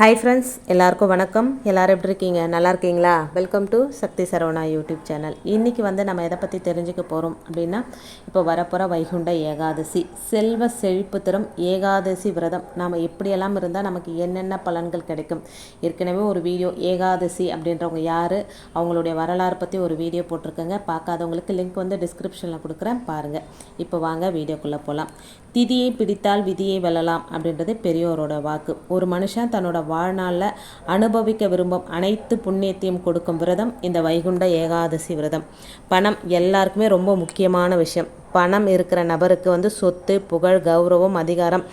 Hi friends எல்லாருக்கும் வணக்கம். எல்லாரும் எப்படி இருக்கீங்க? நல்லா இருக்கீங்களா? Welcome to Sakthi Saravana YouTube channel இன்றைக்கி வந்து நம்ம எதை பற்றி தெரிஞ்சுக்க போகிறோம் அப்படின்னா இப்போ வரப்போகிற வைகுண்ட ஏகாதசி செல்வ செழிப்பு தரும் ஏகாதசி விரதம். நாம் எப்படியெல்லாம் இருந்தால் நமக்கு என்னென்ன பலன்கள் கிடைக்கும்? ஏற்கனவே ஒரு வீடியோ ஏகாதசி அப்படின்றவங்க யார்? அவங்களுடைய வரலாறு பற்றி ஒரு வீடியோ போட்டிருக்கேங்க. பார்க்காதவங்களுக்கு லிங்க் வந்து டிஸ்கிரிப்ஷனில் கொடுக்குறேன். பாருங்கள் இப்போ வாங்க வீடியோக்குள்ளே போகலாம் திதியை பிடித்தால் விதியை வெல்லலாம் அப்படின்றது பெரியோரோட வாக்கு. ஒரு மனுஷன் தன்னோட வாழ்நாளில் அனுபவிக்க விரும்பும் அனைத்து புண்ணியத்தையும் கொடுக்கும் விரதம் இந்த வைகுண்ட ஏகாதசி விரதம். பணம் எல்லாருக்குமே ரொம்ப முக்கியமான விஷயம். பணம் இருக்கிற நபருக்கு வந்து சொத்து புகழ் கௌரவம் அதிகாரம்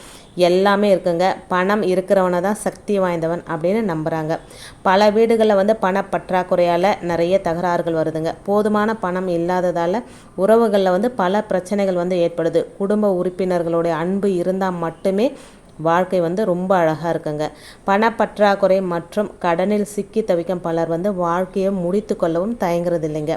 எல்லாமே இருக்குங்க. பணம் இருக்கிறவனை தான் சக்தி வாய்ந்தவன் அப்படின்னு நம்புகிறாங்க பல வீடுகளில் வந்து பண பற்றாக்குறையால் நிறைய தகராறுகள் வருதுங்க. போதுமான பணம் இல்லாததால் உறவுகளில் வந்து பல பிரச்சனைகள் வந்து ஏற்படுது. குடும்ப உறுப்பினர்களுடைய அன்பு இருந்தால் மட்டுமே வாழ்க்கை வந்து ரொம்ப அழகாக இருக்குங்க. பணப்பற்றாக்குறை மற்றும் கடனில் சிக்கி தவிக்கும் பலர் வந்து வாழ்க்கையை முடித்து கொள்ளவும் தயங்குறது இல்லைங்க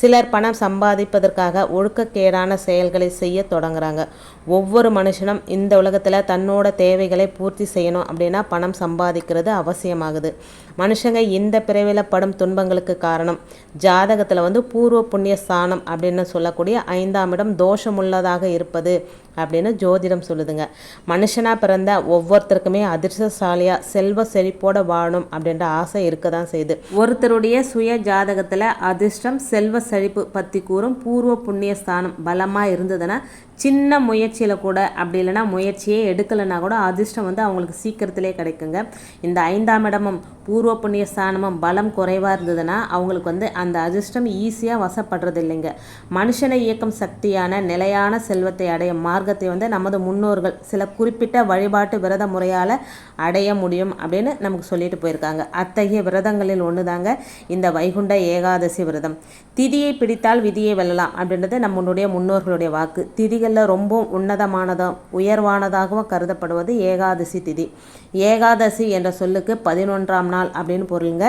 சிலர் பணம் சம்பாதிப்பதற்காக ஒழுக்கக்கேடான செயல்களை செய்ய தொடங்குறாங்க. ஒவ்வொரு மனுஷனும் இந்த உலகத்தில் தன்னோட தேவைகளை பூர்த்தி செய்யணும் அப்படின்னா பணம் சம்பாதிக்கிறது அவசியமாகுது. மனுஷங்க இந்த பிறவியில் படும் துன்பங்களுக்கு காரணம் ஜாதகத்தில் வந்து பூர்வ புண்ணிய ஸ்தானம் அப்படின்னு சொல்லக்கூடிய ஐந்தாம் இடம் தோஷமுள்ளதாக இருப்பது அப்படின்னு ஜோதிடம் சொல்லுதுங்க. மனுஷனாக பிறந்த ஒவ்வொருத்தருக்குமே அதிர்ஷ்டசாலியாக செல்வ செழிப்போட வாழணும் அப்படின்ற ஆசை இருக்க தான் செய்யுது. ஒருத்தருடைய சுய ஜாதகத்தில் அதிர்ஷ்டம் செல்வ செழிப்பு பற்றி கூறும் பூர்வ புண்ணிய ஸ்தானம் பலமாக இருந்ததுன்னா சின்ன முயற்சியில் கூட அப்படி இல்லைன்னா முயற்சியே எடுக்கலைன்னா கூட அதிர்ஷ்டம் வந்து அவங்களுக்கு சீக்கிரத்திலே கிடைக்குங்க. இந்த ஐந்தாம் இடமும் பூர்வ புண்ணிய ஸ்தானமும் பலம் குறைவாக இருந்ததுன்னா அவங்களுக்கு வந்து அந்த அதிர்ஷ்டம் ஈஸியாக வசப்படுறது இல்லைங்க மனுஷனை இயக்கும் சக்தியான நிலையான செல்வத்தை அடைய மார்க்கத்தை வந்து நமது முன்னோர்கள் சில குறிப்பிட்ட வழிபாட்டு விரத முறையால் அடைய முடியும் அப்படின்னு நமக்கு சொல்லிட்டு போயிருக்காங்க. அத்தகைய விரதங்களில் ஒன்று தாங்க இந்த வைகுண்ட ஏகாதசி விரதம். திதியை பிடித்தால் விதியை வெல்லலாம் அப்படின்றது நம்மளுடைய முன்னோர்களுடைய வாக்கு. திதிகளில் ரொம்ப உன்னதமானதும் உயர்வானதாகவும் கருதப்படுவது ஏகாதசி திதி. ஏகாதசி என்ற சொல்லுக்கு பதினொன்றாம் நாள் அப்படின்னு பொருளுங்க.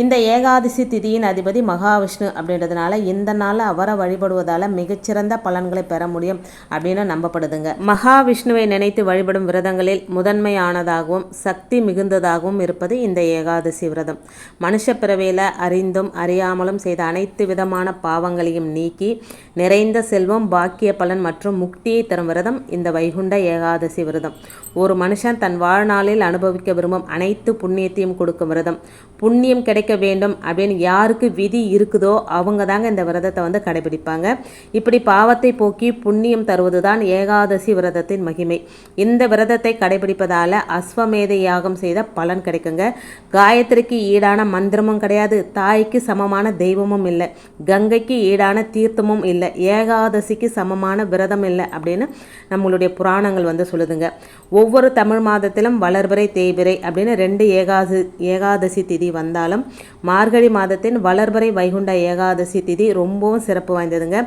இந்த ஏகாதசி திதியின் அதிபதி மகாவிஷ்ணு அப்படின்றதுனால இந்த நாளில் அவரை வழிபடுவதால் மிகச்சிறந்த பலன்களை பெற முடியும் அப்படின்னு நம்பப்படுதுங்க மகாவிஷ்ணுவை நினைத்து வழிபடும் விரதங்களில் முதன்மையானதாகவும் சக்தி மிகுந்ததாகவும் இருப்பது இந்த ஏகாதசி விரதம். மனுஷ பிறவியில் அறிந்தும் அறியாமலும் செய்த அனைத்து விதமான பாவங்களையும் நீக்கி நிறைந்த செல்வம் பாக்கிய பலன் மற்றும் முக்தியை தரும் விரதம் இந்த வைகுண்ட ஏகாதசி விரதம். ஒரு மனுஷன் தன் வாழ்நாளில் அனுபவிக்க விரும்பும் அனைத்து புண்ணியத்தையும் கொடுக்கும் விரதம். புண்ணியம் கிடைக்க வேண்டும் அப்படின்னு யாருக்கு விதி இருக்குதோ அவங்க தாங்க இந்த விரதத்தை வந்து கடைபிடிப்பாங்க. இப்படி பாவத்தை போக்கி புண்ணியம் தருவது தான் ஏகாதசி விரதத்தின் மகிமை. இந்த விரதத்தை கடைபிடிப்பதால் அஸ்வமேத யாகம் செய்த பலன் கிடைக்குங்க. காயத்ரிக்கு ஈடான மந்திரமும் கிடையாது. தாய்க்கு சமமான தெய்வமும் இல்லை. கங்கைக்கு ஈடான தீர்த்தமும் இல்லை. ஏகாதசிக்கு சமமான விரதம் இல்லை அப்படின்னு நம்மளுடைய புராணங்கள் வந்து சொல்லுதுங்க. ஒவ்வொரு தமிழ் மாதத்திலும் வளர்பிறை தேய்பிறை அப்படின்னு ரெண்டு ஏகாசி ஏகாதசி திதி வந்தாலும் மார்கழி மாதத்தின் வளர்பிறை வைகுண்ட ஏகாதசி திதி ரொம்பவும் சிறப்பு வாய்ந்ததுங்க.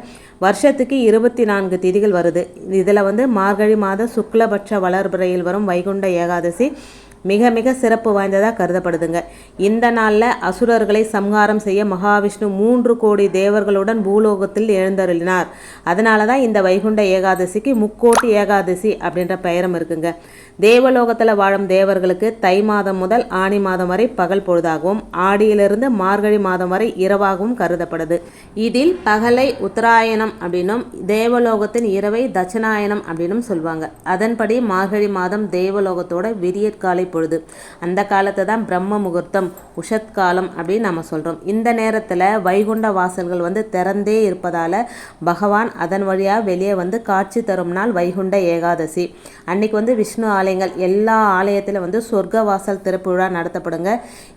வருஷத்துக்கு இருபத்தி நான்கு திதிகள் வருது. இதில் வந்து மார்கழி மாத சுக்லபட்ச வளர்பிறையில் வரும் வைகுண்ட ஏகாதசி. மிக மிக சிறப்பு வாய்ந்ததாக கருதப்படுதுங்க. இந்த நாளில் அசுரர்களை சம்ஹாரம் செய்ய மகாவிஷ்ணு மூன்று கோடி தேவர்களுடன் பூலோகத்தில் எழுந்தருளினார். அதனால தான் இந்த வைகுண்ட ஏகாதசிக்கு முக்கோட்டி ஏகாதசி அப்படின்ற பெயரும் இருக்குங்க. தேவலோகத்தில் வாழும் தேவர்களுக்கு தை மாதம் முதல் ஆணி மாதம் வரை பகல் பொழுதாகவும் ஆடியிலிருந்து மார்கழி மாதம் வரை இரவாகவும் கருதப்படுது. இதில் பகலை உத்தராயணம் அப்படின்னும் தேவலோகத்தின் இரவை தட்சணாயனம் அப்படின்னும் சொல்லுவாங்க அதன்படி மார்கழி மாதம் தேவலோகத்தோட விரியற்காலை பொழுது அந்த காலத்தை தான் பிரம்ம முகூர்த்தம் உஷத் காலம் அப்படின்னு நம்ம சொல்கிறோம் இந்த நேரத்தில் வைகுண்ட வாசல்கள் வந்து திறந்தே இருப்பதால் பகவான் அதன் வழியாக வெளியே வந்து காட்சி தரும் நாள் வைகுண்ட ஏகாதசி. அன்னைக்கு வந்து விஷ்ணு ஆலயங்கள் எல்லா ஆலயத்தில் வந்து சொர்க்க வாசல் திறப்பு விழா நடத்தப்படுங்க.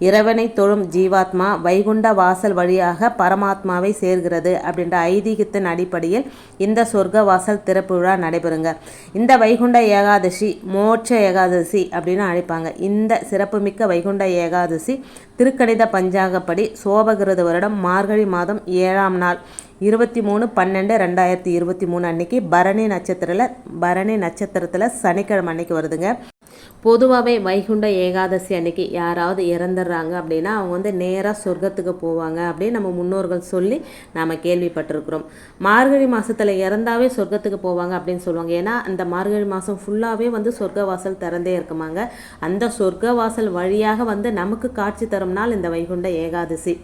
இறைவனை தொழும் ஜீவாத்மா வைகுண்ட வாசல் வழியாக பரமாத்மாவை சேர்கிறது அப்படின்ற ஐதீகத்தின் அடிப்படையில் இந்த சொர்க்க வாசல் திறப்பு விழா நடைபெறுங்க. இந்த வைகுண்ட ஏகாதசி மோட்ச ஏகாதசி அப்படின்னு அழைப்பாங்க. இந்த சிறப்புமிக்க வைகுண்ட ஏகாதசி திருக்கணித பஞ்சாங்கப்படி சோபகிருத வருடம் மார்கழி மாதம் ஏழாம் நாள் இருபத்தி மூணு பன்னெண்டு ரெண்டாயிரத்தி இருபத்தி மூணு அன்னைக்கு பரணி நட்சத்திரத்தில் பரணி நட்சத்திரத்தில் சனிக்கிழமை அன்னைக்கு வருதுங்க. பொதுவாகவே வைகுண்ட ஏகாதசி அன்னைக்கு யாராவது இறந்துடுறாங்க அப்படின்னா அவங்க வந்து நேராக சொர்க்கத்துக்கு போவாங்க அப்படின்னு நம்ம முன்னோர்கள் சொல்லி நாம் கேள்விப்பட்டிருக்கிறோம். மார்கழி மாதத்தில் இறந்தாவே சொர்க்கத்துக்கு போவாங்க அப்படின்னு சொல்லுவாங்க. ஏன்னா அந்த மார்கழி மாதம் ஃபுல்லாகவே வந்து சொர்க்க வாசல் திறந்தே இருக்குமாங்க. அந்த சொர்க்க வாசல் வழியாக வந்து நமக்கு காட்சி தரும் நாள் இந்த வைகுண்ட ஏகாதசி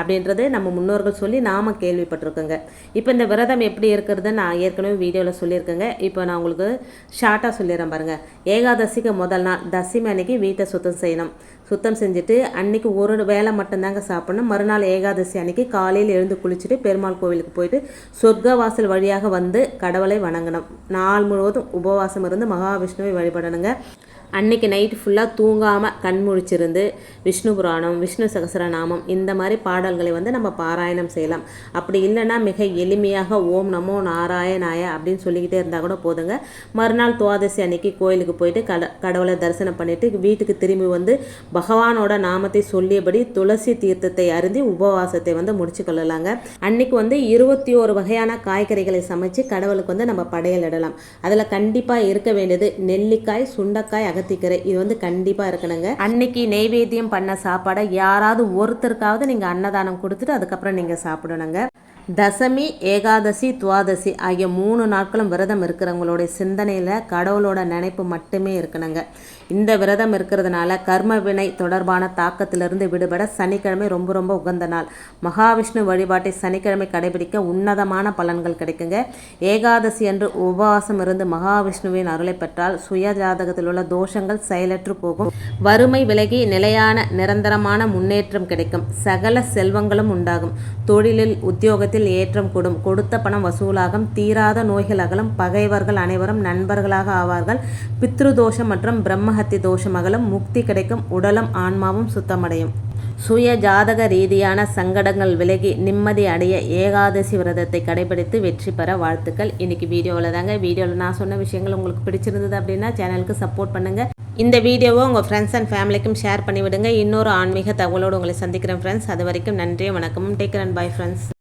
அப்படின்றது நம்ம முன்னோர்கள் சொல்லி நாம் கேள்விப்பட்டிருக்கோங்க. இப்போ இந்த விரதம் எப்படி இருக்கிறது நான் ஏற்கனவே வீடியோவில் சொல்லியிருக்கேங்க. இப்போ நான் உங்களுக்கு ஷார்ட்டாக சொல்லிடுறேன் பாருங்கள் ஏகாதசிக்கு முதல் நாள் தசமி அன்னைக்கு வீட்டை சுத்தம் செய்யணும். சுத்தம் செஞ்சுட்டு அன்னைக்கு ஒரு வேளை மட்டும்தாங்க சாப்பிடணும். மறுநாள் ஏகாதசி அன்னைக்கு காலையில் எழுந்து குளிச்சுட்டு பெருமாள் கோவிலுக்கு போயிட்டு சொர்க்க வாசல் வழியாக வந்து கடவுளை வணங்கணும். நாள் முழுவதும் உபவாசம் இருந்து மகாவிஷ்ணுவை வழிபடணுங்க. அன்னைக்கு நைட்டு ஃபுல்லாக தூங்காமல் கண் முழிச்சிருந்து விஷ்ணு புராணம் விஷ்ணு சகசரநாமம் இந்த மாதிரி பாடல்களை வந்து நம்ம பாராயணம் செய்யலாம். அப்படி இல்லைன்னா மிக எளிமையாக ஓம் நமோ நாராயணாய அப்படின்னு சொல்லிக்கிட்டே இருந்தால் கூட போதுங்க. மறுநாள் துவாதசி அன்னைக்கு கோயிலுக்கு போயிட்டு கட கடவுளை தரிசனம் பண்ணிவிட்டு வீட்டுக்கு திரும்பி வந்து பகவானோட நாமத்தை சொல்லியபடி துளசி தீர்த்தத்தை அருந்தி உபவாசத்தை வந்து முடிச்சு கொள்ளலாங்க. அன்னைக்கு வந்து இருபத்தி ஒரு வகையான காய்கறிகளை சமைச்சு கடவுளுக்கு வந்து நம்ம படையல் இடலாம் அதில் கண்டிப்பாக இருக்க வேண்டியது நெல்லிக்காய் சுண்டக்காய் அகத்திக்கரை. இது வந்து கண்டிப்பாக இருக்கணுங்க. அன்னைக்கு நெய்வேத்தியம் பண்ண சாப்பாடை யாராவது ஒருத்தருக்காவது நீங்கள் அன்னதானம் கொடுத்துட்டு அதுக்கப்புறம் நீங்கள் சாப்பிடணுங்க. தசமி ஏகாதசி துவாதசி ஆகிய மூணு நாட்களும் விரதம் இருக்கிறவங்களுடைய சிந்தனையில் கடவுளோட நினைப்பு மட்டுமே இருக்கணுங்க. இந்த விரதம் இருக்கிறதுனால கர்ம வினை தொடர்பான தாக்கத்திலிருந்து விடுபட சனிக்கிழமை ரொம்ப ரொம்ப உகந்த நாள். மகாவிஷ்ணு வழிபாட்டை சனிக்கிழமை கடைபிடிக்க உன்னதமான பலன்கள் கிடைக்குங்க. ஏகாதசி அன்று உபவாசம் இருந்து மகாவிஷ்ணுவின் அருளை பெற்றால் சுய ஜாதகத்தில் உள்ள தோஷங்கள் செயலற்று போகும். வறுமை விலகி நிலையான நிரந்தரமான முன்னேற்றம் கிடைக்கும். சகல செல்வங்களும் உண்டாகும். தொழிலில் உத்தியோகத்தில் ஏற்றம் கூடும். கொடுத்த பணம் வசூலாகும். தீராத நோய்கள் அகலும். பகைவர்கள் அனைவரும் நண்பர்களாக ஆவார்கள். பித்ரு தோஷம் மற்றும் பிரம்மஹத்தி தோஷம் அகலும். முக்தி கிடைக்கும். உடலும் ஆன்மாவும் சுத்தமடையும். சுய ஜாதக ரீதியான சங்கடங்கள் விலகி நிம்மதி அடைய ஏகாதசி விரதத்தை கடைபிடித்து வெற்றி பெற வாழ்த்துக்கள். இன்றைக்கி வீடியோவில் தாங்க. வீடியோவில் நான் சொன்ன விஷயங்கள் உங்களுக்கு பிடிச்சிருந்தது அப்படின்னா சேனலுக்கு சப்போர்ட் பண்ணுங்கள் இந்த வீடியோவை உங்கள் ஃப்ரெண்ட்ஸ் அண்ட் ஃபேமிலிக்கும் ஷேர் பண்ணிவிடுங்க. இன்னொரு ஆன்மீக தகவலோடு உங்களை சந்திக்கிறேன் ஃப்ரெண்ட்ஸ் அது வரைக்கும் நன்றி வணக்கமும். Take and bye friends